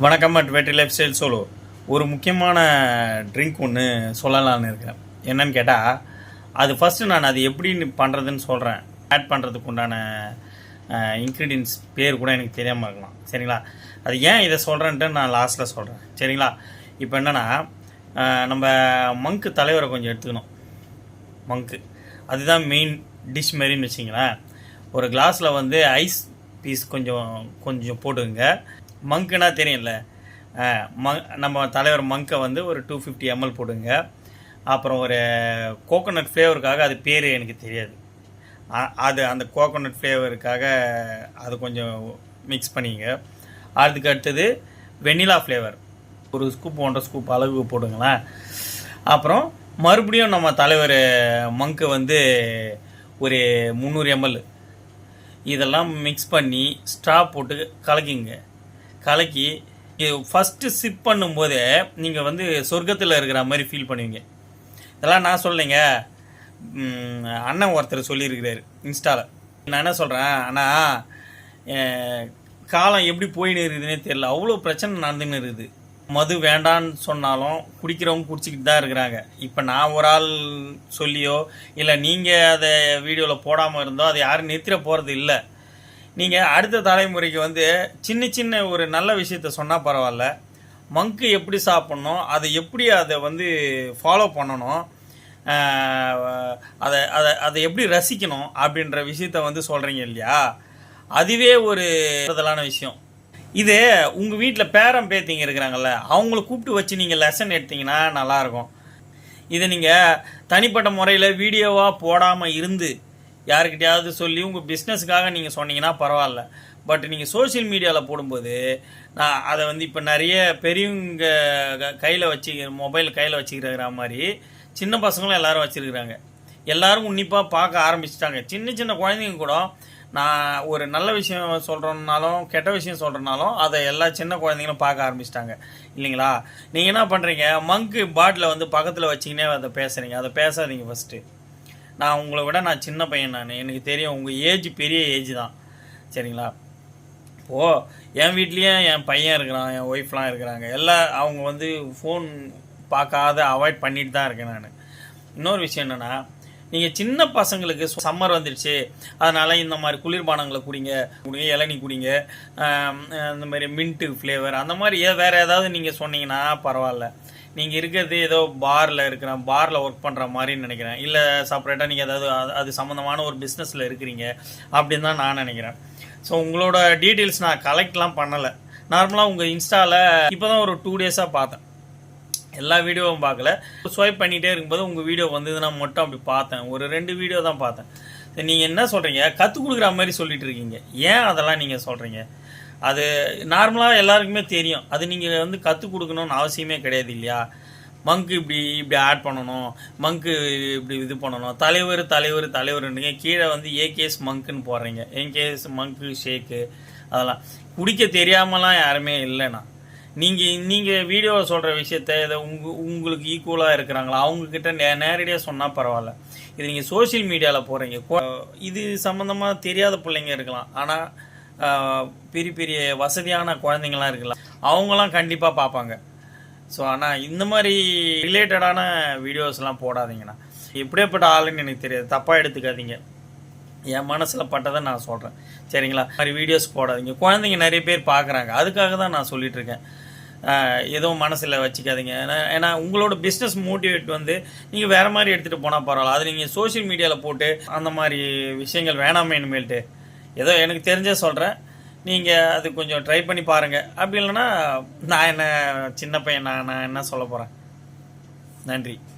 வணக்கம் அட் வெற்றி life style solo ஒரு முக்கியமான ட்ரிங்க் ஒன்று சொல்லலாம்னு இருக்கிறேன். என்னன்னு கேட்டால் அது ஃபஸ்ட்டு நான் அது எப்படி பண்ணுறதுன்னு சொல்கிறேன் ஆட் பண்ணுறதுக்கு உண்டான இன்க்ரீடியன்ஸ் பேர் கூட எனக்கு தெரியாமல் இருக்கலாம். சரிங்களா? அது ஏன் இதை சொல்கிறேன்ட்டு நான் லாஸ்ட்டில் சொல்கிறேன் சரிங்களா? இப்போ என்னென்னா நம்ம மங்கு தலைவரை கொஞ்சம் எடுத்துக்கணும். மங்கு அதுதான் மெயின் டிஷ் மாரின்னு வச்சிங்களேன். ஒரு கிளாஸில் வந்து ஐஸ் பீஸ் கொஞ்சம் கொஞ்சம் போட்டுக்கோங்க. மங்க்குனா தெரியும்ல. மங் நம்ம தலைவர் மங்கை வந்து ஒரு டூ ஃபிஃப்டி எம்எல் போடுங்க. அப்புறம் ஒரு கோகோனட் ஃப்ளேவருக்காக அது பேர் எனக்கு தெரியாது. அது அந்த கோகோனட் ஃப்ளேவருக்காக அது கொஞ்சம் மிக்ஸ் பண்ணிங்க. அதுக்கு அடுத்தது வெண்ணிலா ஃப்ளேவர் ஒரு ஸ்கூப் ஒன்றரை ஸ்கூப் அளவு போடுங்களேன். அப்புறம் மறுபடியும் நம்ம தலைவர் மங்கு வந்து ஒரு முந்நூறு எம்எல் இதெல்லாம் மிக்ஸ் பண்ணி ஸ்ட்ரா போட்டு கலக்கிங்க. கலக்கி ஃபஸ்ட்டு சிப் பண்ணும்போதே நீங்கள் வந்து சொர்க்கத்தில் இருக்கிற மாதிரி ஃபீல் பண்ணுவீங்க. இதெல்லாம் நான் சொல்லலைங்க. அண்ணன் ஒருத்தர் சொல்லியிருக்கிறாரு இன்ஸ்டாவில் நான் என்ன சொல்கிறேன் ஆனால் காலம் எப்படி போயின்னு இருக்குதுன்னே தெரில அவ்வளோ பிரச்சனை நடந்துன்னு இருக்குது. மது வேண்டான்னு சொன்னாலும் குடிக்கிறவங்க குடிச்சிக்கிட்டு தான் இருக்கிறாங்க. இப்போ நான் ஒரு ஆள் சொல்லியோ இல்லை நீங்கள் அதை வீடியோவில் போடாமல் இருந்தோ அதை யாரும் நிறுத்திட போகிறது இல்லை. நீங்கள் அடுத்த தலைமுறைக்கு வந்து சின்ன சின்ன ஒரு நல்ல விஷயத்த சொன்னால் பரவாயில்ல. மங்கு எப்படி சாப்பிட்ணும் அதை எப்படி அதை வந்து ஃபாலோ பண்ணணும் அதை அதை அதை எப்படி ரசிக்கணும் அப்படின்ற விஷயத்த வந்து சொல்கிறீங்க இல்லையா? அதுவே ஒரு இதலான விஷயம். இது உங்கள் வீட்டில் பேரம் பேத்திங்க இருக்கிறாங்கல்ல அவங்கள கூப்பிட்டு வச்சு நீங்கள் லெசன் எடுத்தீங்கன்னா நல்லாயிருக்கும் இதை நீங்கள் தனிப்பட்ட முறையில் வீடியோவாக போடாமல் இருந்து யாருக்கிட்டையாவது சொல்லி உங்கள் பிஸ்னஸுக்காக நீங்கள் சொன்னீங்கன்னா பரவாயில்ல. பட் நீங்கள் சோஷியல் மீடியாவில் போடும்போது நான் அதை வந்து இப்போ நிறைய பெரியவங்க கையில் வச்சு மொபைல் கையில் வச்சுக்கிற மாதிரி சின்ன பசங்களும் எல்லாரும் வச்சுருக்குறாங்க. எல்லோரும் உன்னிப்பாக பார்க்க ஆரம்பிச்சிட்டாங்க. சின்ன சின்ன குழந்தைங்க கூட நான் ஒரு நல்ல விஷயம் சொல்கிறோன்னாலும் கெட்ட விஷயம் சொல்கிறனாலும் அதை எல்லா சின்ன குழந்தைங்களும் பார்க்க ஆரம்பிச்சிட்டாங்க. இல்லைங்களா? நீங்கள் என்ன பண்ணுறீங்க மங்கு பாட்டில் வந்து பக்கத்தில் வச்சிங்கன்னே அதை பேசுகிறீங்க அதை பேசாதீங்க ஃபஸ்ட்டு நான் உங்களை விட நான் சின்ன பையன் நான். எனக்கு தெரியும் உங்கள் ஏஜ் பெரிய ஏஜ் தான். சரிங்களா? ஓ என் வீட்லேயும் என் பையன் இருக்கிறான் என் ஒய்ஃப்லாம் இருக்கிறாங்க. எல்லாம் அவங்க வந்து ஃபோன் பார்க்காத அவாய்ட் பண்ணிட்டு தான் இருக்கேன் நான். இன்னொரு விஷயம் என்னென்னா நீங்கள் சின்ன பசங்களுக்கு சம்மர் வந்துடுச்சு அதனால் இந்த மாதிரி குளிர்பானங்களை குடிங்க குடிங்க இளநி குடிங்க இந்த மாதிரி மின்ட்டு ஃப்ளேவர் அந்த மாதிரி ஏ வேறு ஏதாவது நீங்கள் சொன்னீங்கன்னா பரவாயில்ல. நீங்கள் இருக்கிறது ஏதோ பாரில் இருக்கிற பாரில் ஒர்க் பண்ணுற மாதிரின்னு நினைக்கிறேன். இல்லை செப்பரேட்டாக நீங்கள் ஏதாவது அது- அது சம்மந்தமான ஒரு பிஸ்னஸில் இருக்கிறீங்க அப்படின்னு தான் நான் நினைக்கிறேன். ஸோ உங்களோட டீட்டெயில்ஸ் நான் கலெக்ட்லாம் பண்ணலை. நார்மலாக உங்கள் இன்ஸ்டாவில் இப்போ தான் ஒரு டூ டேஸாக பார்த்தேன். எல்லா வீடியோவும் பார்க்கல. ஸ்வைப் பண்ணிகிட்டே இருக்கும்போது உங்கள் வீடியோ வந்ததுன்னா மட்டும் அப்படி பார்த்தேன். ஒரு ரெண்டு வீடியோ தான் பார்த்தேன். நீங்கள் என்ன சொல்கிறீங்க கற்றுக் கொடுக்குற மாதிரி சொல்லிட்டு இருக்கீங்க. ஏன் அதெல்லாம் நீங்கள் சொல்கிறீங்க அது நார்மலாக எல்லாருக்குமே தெரியும். அது நீங்கள் வந்து கற்றுக் கொடுக்கணும்னு அவசியமே கிடையாது இல்லையா? மங்கு இப்படி இப்படி ஆட் பண்ணணும். மங்கு இப்படி இது பண்ணணும். தலைவர் தலைவர் தலைவர்ன்றீங்க கீழே வந்து ஏகேஎஸ் மங்க்குன்னு போடுறீங்க. ஏகேஎஸ் மங்கு ஷேக்கு அதெல்லாம். குடிக்க தெரியாமலாம் யாருமே இல்லைண்ணா. நீங்கள் நீங்கள் வீடியோவில் சொல்கிற விஷயத்த இதை உங்க உங்களுக்கு ஈக்குவலாக இருக்கிறாங்களா? அவங்கக்கிட்ட நே நேரடியாக சொன்னால் பரவாயில்ல. இது நீங்கள் சோஷியல் மீடியாவில் போகிறீங்க இது சம்மந்தமாக தெரியாத பிள்ளைங்க இருக்கலாம். ஆனால் பெரிய பெரிய வசதியான குழந்தைங்களாம் இருக்கலாம் அவங்களாம் கண்டிப்பாக பார்ப்பாங்க. ஸோ ஆனால் இந்த மாதிரி ரிலேட்டடான வீடியோஸ்லாம் போடாதீங்கண்ணா. எப்படியாப்பட்ட ஆளுன்னு எனக்கு தெரியாது. தப்பாக எடுத்துக்காதீங்க. என் மனசில் பட்டதை நான் சொல்கிறேன் சரிங்களா? மாதிரி வீடியோஸ் போடாதீங்க. குழந்தைங்க நிறைய பேர் பார்க்குறாங்க. அதுக்காக தான் நான் சொல்லிகிட்ருக்கேன் எதுவும் மனசில் வச்சுக்காதீங்க. ஏன்னா ஏன்னா உங்களோட பிஸ்னஸ் மோட்டிவேட் வந்து நீங்கள் வேறு மாதிரி எடுத்துகிட்டு போனால் பரவாயில்ல. அது நீங்கள் சோஷியல் மீடியாவில் போட்டு அந்த மாதிரி விஷயங்கள் வேணாமே இனிமேல்ட்டு. ஏதோ எனக்கு தெரிஞ்சே சொல்கிறேன் நீங்கள் அது கொஞ்சம் ட்ரை பண்ணி பாருங்கள் அப்படி இல்லைன்னா நான் என்ன சின்ன பையன் நான் நான் என்ன சொல்ல போகிறேன் நன்றி.